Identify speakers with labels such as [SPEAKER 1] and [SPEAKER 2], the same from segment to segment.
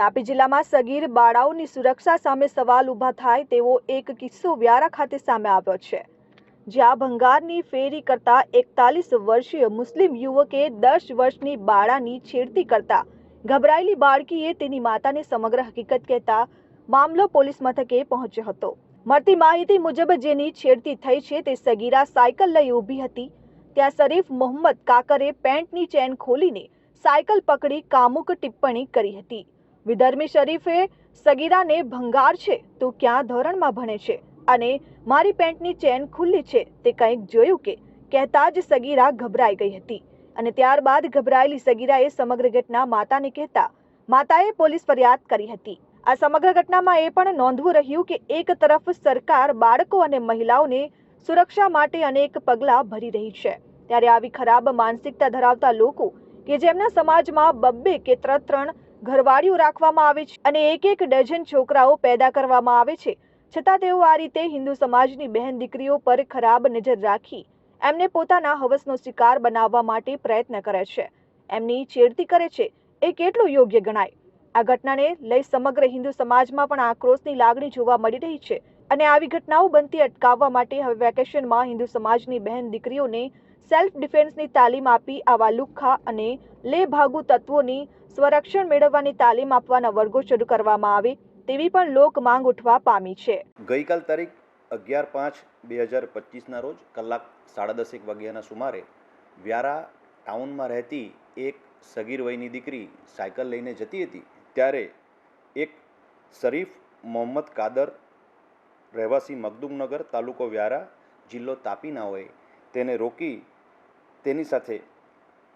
[SPEAKER 1] તાપી જિલ્લામાં સગીર બાળાઓની સુરક્ષા સામે સવાલ ઊભા થાય તેવો એક કિસ્સો વ્યારા ખાતે સામે આવ્યો છે. જ્યાં ભંગારની ફેરી કરતા એકતાલીસ વર્ષીય મુસ્લિમ યુવકે દસ વર્ષની બાળાની છેડતી કરતા ગભરાયેલી બાળકીએ તેની માતાને સમગ્ર હકીકત કહેતા મામલો પોલીસ મથકે પહોંચ્યો હતો. મળતી માહિતી મુજબ જેની છેડતી થઈ છે તે સગીરા સાયકલ લઈ ઊભી હતી. ત્યાં શરીફ મોહમ્મદ કાકરે પેન્ટની ચેન ખોલીને સાયકલ પકડી કામુક ટિપ્પણી કરી હતી. વિધર્મી શરીફે સગીરાને ભંગાર છે, તું ક્યાં ધોરણમાં ભણે છે? અને મારી પેન્ટની ચેન ખુલ્લી છે, તે કંઈક જોયું કે? કહેતા જ સગીરા ગભરાઈ ગઈ હતી. અને ત્યારબાદ ગભરાયેલી સગીરાએ સમગ્ર ઘટના માતાને કહેતા, માતાએ પોલીસ ફરિયાદ કરી હતી. આ સમગ્ર ઘટનામાં એ પણ નોંધવું રહ્યું કે એક તરફ સરકાર બાળકો અને મહિલાઓને સુરક્ષા માટે અનેક પગલાં ભરી રહી છે. ત્યારે આવી ખરાબ માનસિકતા ધરાવતા લોકો કે જેમના સમાજમાં બબ્બે કે ત્રણ ત્રણ ઘરવાળીઓ રાખવામાં આવે છે અને એક એક ડઝન છોકરાઓ પેદા કરવામાં આવે છે. છતાં તેઓ આ રીતે હિન્દુ સમાજની બહેન દીકરીઓ પર ખરાબ નજર રાખી એમને પોતાના હવસનો શિકાર બનાવવા માટે પ્રયત્ન કરે છે. એમની છેડતી કરે છે. એ કેટલું યોગ્ય ગણાય? આ ઘટનાને લઈ સમગ્ર હિન્દુ સમાજમાં પણ આક્રોશની લાગણી જોવા મળી રહી છે અને આવી ઘટનાઓ બનતી અટકાવવા માટે હવે વેકેશનમાં હિન્દુ સમાજની બહેન દીકરીઓને સેલ્ફ ડિફેન્સની તાલીમ આપી આવા લુખ્ખા અને લે ભાગુ તત્વોની સ્વરક્ષણ મેળવવાની તાલીમ આપવાના વર્ગો શરૂ કરવામાં આવે તેવી પણ લોક માંગ ઉઠવા પામી છે.
[SPEAKER 2] ગઈકાલ તારીખ અગિયાર પાંચ બે હજાર પચીસના રોજ કલાક સાડા દસેક વાગ્યાના સુમારે વ્યારા ટાઉનમાં રહેતી એક સગીર વયની દીકરી સાયકલ લઈને જતી હતી. ત્યારે એક શરીફ મોહમ્મદ કાદર રહેવાસી મગદુમનગર તાલુકો વ્યારા જિલ્લો તાપીના હોય. તેને રોકી તેની સાથે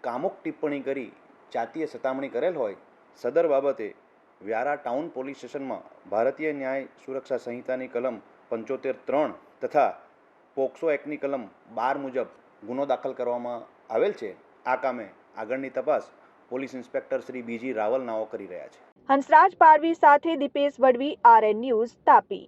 [SPEAKER 2] કામુક ટિપ્પણી કરી જાતીય સતામણી કરેલ હોય. સદર બાબતે વ્યારા ટાઉન પોલીસ સ્ટેશનમાં ભારતીય ન્યાય સુરક્ષા સંહિતાની કલમ પંચોતેર ત્રણ તથા પોક્સો એક્ટની કલમ બાર મુજબ ગુનો દાખલ કરવામાં આવેલ છે. આ કામે આગળની તપાસ પોલીસ ઇન્સ્પેક્ટર શ્રી બીજી રાવલ નાઓ કરી રહ્યા છે.
[SPEAKER 1] હંસરાજ પાડવી સાથે દીપેશ વડવી આરએન ન્યૂઝ તાપી.